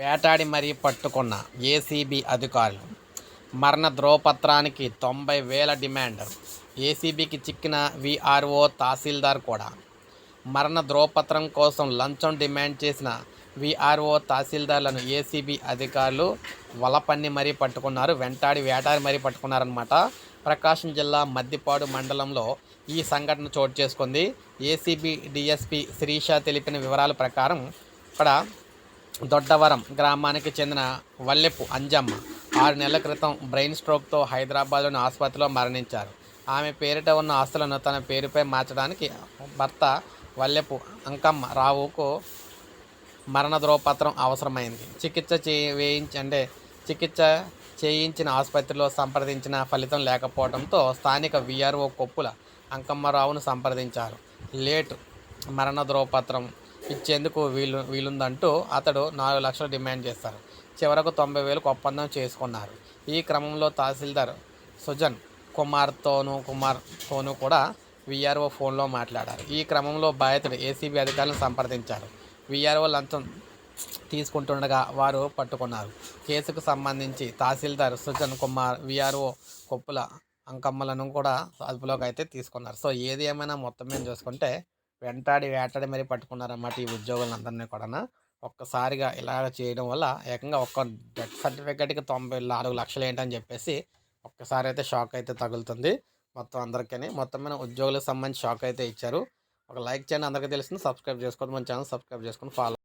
వేటాడి మరీ పట్టుకున్న ఏసీబీ అధికారులు. మరణ ధ్రువపత్రానికి తొంభై వేల డిమాండ్. ఏసీబీకి చిక్కిన వీఆర్ఓ తహసీల్దార్ కూడా. మరణ ధ్రువపత్రం కోసం లంచం డిమాండ్ చేసిన వీఆర్ఓ తహసీల్దార్లను ఏసీబీ అధికారులు వలపన్ని మరీ పట్టుకున్నారు. వెంటాడి వేటాడి మరీ పట్టుకున్నారనమాట ప్రకాశం జిల్లా మద్దిపాడు మండలంలో ఈ సంఘటన చోటు చేసుకుంది. ఏసీబీ డిఎస్పీ శిరీష తెలిపిన వివరాల ప్రకారం ఇక్కడ దొడ్డవరం గ్రామానికి చెందిన వల్లెపు అంజమ్మ ఆరు నెలల క్రితం బ్రెయిన్ స్ట్రోక్తో హైదరాబాద్లోని ఆసుపత్రిలో మరణించారు. ఆమె పేరిట ఉన్న ఆస్తులను తన పేరుపై మార్చడానికి భర్త వల్లెపు అంకమ్మ రావుకు మరణ ధ్రువపత్రం అవసరమైంది. చికిత్స చే వేయించి అంటే చికిత్స చేయించిన ఆసుపత్రిలో సంప్రదించిన ఫలితం లేకపోవడంతో స్థానిక విఆర్ఓ కొప్పుల అంకమ్మరావును సంప్రదించారు. లేట్ మరణ ధ్రువపత్రం ఇచ్చేందుకు వీలు వీలుందంటూ అతడు నాలుగు లక్షలు డిమాండ్ చేస్తారు. చివరకు తొంభై వేలకు ఒప్పందం చేసుకున్నారు. ఈ క్రమంలో తహసీల్దార్ సుజన్ కుమార్తోనూ కుమార్తోనూ కూడా విఆర్ఓ ఫోన్లో మాట్లాడారు. ఈ క్రమంలో బాధితుడు ఏసీబీ అధికారులను సంప్రదించారు. విఆర్ఓ లంచం తీసుకుంటుండగా వారు పట్టుకున్నారు. కేసుకు సంబంధించి తహసీల్దార్ సుజన్ కుమార్ విఆర్ఓ కొప్పుల అంకమ్మలను కూడా అదుపులోకి అయితే తీసుకున్నారు. సో ఏది ఏమైనా మొత్తం మీద చూసుకుంటే వెంటాడి వేటాడి మరీ పట్టుకున్నారన్నమాట ఈ ఉద్యోగులందరినీ కూడా ఒక్కసారిగా ఇలాగ చేయడం వల్ల ఏకంగా ఒక్క డెత్ సర్టిఫికేట్కి తొంభై నాలుగు లక్షలు ఏంటని చెప్పేసి ఒక్కసారి అయితే షాక్ అయితే తగులుతుంది. మొత్తం అందరికీ మొత్తం మీద ఉద్యోగులకు సంబంధించి షాక్ అయితే ఇచ్చారు. ఒక లైక్ చేయండి. అందరికీ తెలిసింది సబ్స్క్రైబ్ చేసుకోండి. మన ఛానల్ సబ్స్క్రైబ్ చేసుకొని ఫాలో